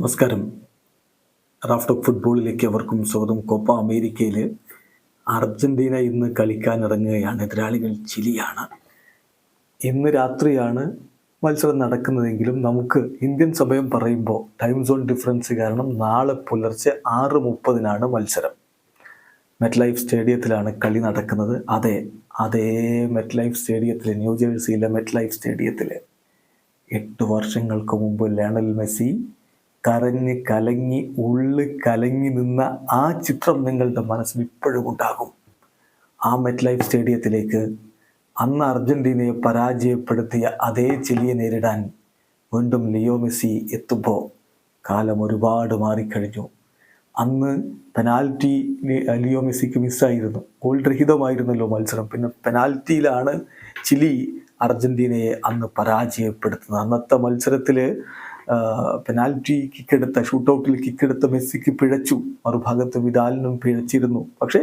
നമസ്കാരം. റാഫ്റ്റോക്ക് ഫുട്ബോളിലേക്ക് അവർക്കും സ്വാഗതം. കോപ്പ അമേരിക്കയിൽ അർജന്റീന ഇന്ന് കളിക്കാൻ ഇറങ്ങുകയാണ് എതിരാളികൾ ചിലിയാണ്. ഇന്ന് രാത്രിയാണ് മത്സരം നടക്കുന്നതെങ്കിലും നമുക്ക് ഇന്ത്യൻ സമയം പറയുമ്പോൾ ടൈം സോൺ ഡിഫറൻസ് കാരണം നാളെ പുലർച്ചെ ആറ് മുപ്പതിനാണ് മത്സരം. മെറ്റ് ലൈഫ് സ്റ്റേഡിയത്തിലാണ് കളി നടക്കുന്നത്. അതെ അതേ മെറ്റ് ലൈഫ് സ്റ്റേഡിയത്തിൽ ന്യൂജേഴ്സിയിലെ മെറ്റ് ലൈഫ് സ്റ്റേഡിയത്തിൽ എട്ട് വർഷങ്ങൾക്ക് മുമ്പ് ലയണൽ മെസ്സി കരഞ്ഞ് കലങ്ങി ഉള്ളു കലങ്ങി നിന്ന ആ ചിത്രം നിങ്ങളുടെ മനസ്സിൽ ഇപ്പോഴും ഉണ്ടാകും. ആ മെറ്റ് ലൈഫ് സ്റ്റേഡിയത്തിലേക്ക് അന്ന് അർജന്റീനയെ പരാജയപ്പെടുത്തിയ അതേ ചിലിയെ നേരിടാൻ വീണ്ടും ലിയോ മെസ്സി എത്തുമ്പോൾ കാലം ഒരുപാട് മാറിക്കഴിഞ്ഞു. അന്ന് പെനാൽറ്റി ലിയോ മെസ്സിക്ക് മിസ്സായിരുന്നു ഗോൾ രഹിതമായിരുന്നല്ലോ മത്സരം. പിന്നെ പെനാൽറ്റിയിലാണ് ചിലി അർജന്റീനയെ അന്ന് പരാജയപ്പെടുത്തുന്നത്. അന്നത്തെ മത്സരത്തിൽ പെനാൽറ്റി കിക്കെടുത്ത ഷൂട്ടൗട്ടിൽ കിക്കെടുത്ത മെസ്സിക്ക് പിഴച്ചു. മറുഭാഗത്ത് വിദാലിനും പിഴച്ചിരുന്നു. പക്ഷേ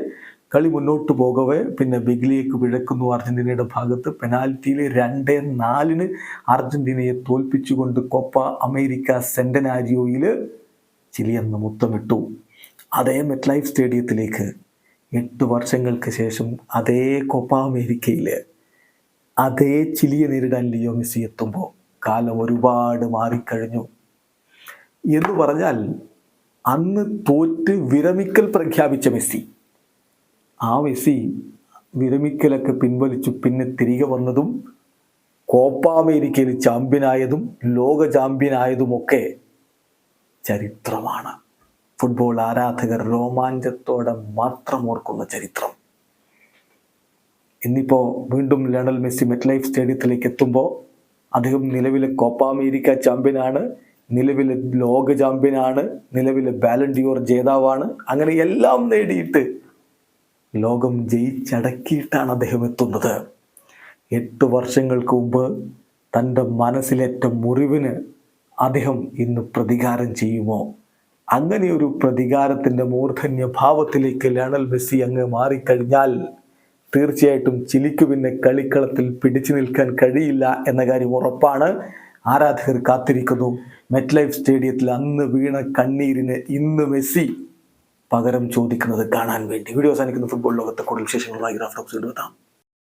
കളി മുന്നോട്ട് പോകവേ പിന്നെ ബിഗ്ലിയേക്ക് പിഴക്കുന്നു അർജന്റീനയുടെ ഭാഗത്ത്. പെനാൽറ്റിയിൽ രണ്ട് നാലിന് അർജന്റീനയെ തോൽപ്പിച്ചുകൊണ്ട് കൊപ്പ അമേരിക്ക സെന്റനാരിയോയിൽ ചിലിയെന്ന് മുത്തമിട്ടു. അതേ മെറ്റ് ലൈഫ് സ്റ്റേഡിയത്തിലേക്ക് എട്ട് വർഷങ്ങൾക്ക് ശേഷം അതേ കൊപ്പ അമേരിക്കയിൽ അതേ ചിലിയെ നേരിടാൻ ലിയോ മെസ്സി എത്തുമ്പോൾ കാലം ഒരുപാട് മാറിക്കഴിഞ്ഞു. എന്ന് പറഞ്ഞാൽ അന്ന് തോറ്റ് വിരമിക്കൽ പ്രഖ്യാപിച്ച മെസ്സി. ആ മെസ്സി വിരമിക്കലൊക്കെ പിൻവലിച്ചു പിന്നെ തിരികെ വന്നതും കോപ്പ അമേരിക്കയിൽ ചാമ്പ്യനായതും ലോക ചാമ്പ്യനായതുമൊക്കെ ചരിത്രമാണ്. ഫുട്ബോൾ ആരാധകർ രോമാഞ്ചത്തോടെ മാത്രം ഓർക്കുന്ന ചരിത്രം. ഇന്നിപ്പോൾ വീണ്ടും ലണൽ മെസ്സി മെറ്റ് ലൈഫ് സ്റ്റേഡിയത്തിലേക്ക് എത്തുമ്പോൾ അദ്ദേഹം നിലവിലെ കോപ്പ അമേരിക്ക ചാമ്പ്യനാണ് നിലവിലെ ലോക ചാമ്പ്യനാണ് നിലവിലെ ബാലൻഡിയോർ ജേതാവാണ്. അങ്ങനെ എല്ലാം നേടിയിട്ട് ലോകം ജയിച്ചടക്കിയിട്ടാണ് അദ്ദേഹം എത്തുന്നത്. എട്ട് വർഷങ്ങൾക്ക് മുമ്പ് തന്റെ മനസ്സിലേറ്റ മുറിവിന് അദ്ദേഹം ഇന്ന് പ്രതികാരം ചെയ്യുമോ? അങ്ങനെ ഒരു പ്രതികാരത്തിന്റെ മൂർധന്യ ഭാവത്തിലേക്ക് ലയണൽ മെസ്സി അങ്ങ് മാറിക്കഴിഞ്ഞാൽ തീർച്ചയായിട്ടും ചിലിക്ക് പിന്നെ കളിക്കളത്തിൽ പിടിച്ചു നിൽക്കാൻ കഴിയില്ല എന്ന കാര്യം ഉറപ്പാണ്. ആരാധകർ കാത്തിരിക്കുന്നു. മെറ്റ് ലൈഫ് സ്റ്റേഡിയത്തിൽ അന്ന് വീണ കണ്ണീരിന് ഇന്ന് മെസ്സി പകരം ചോദിക്കുന്നത് കാണാൻ വേണ്ടി. വീഡിയോ അവസാനിക്കുന്ന. ഫുട്ബോൾ ലോകത്തെ കൂടുതൽ വിശേഷങ്ങളുമായി ഗ്രാഫ് ടോക്സ്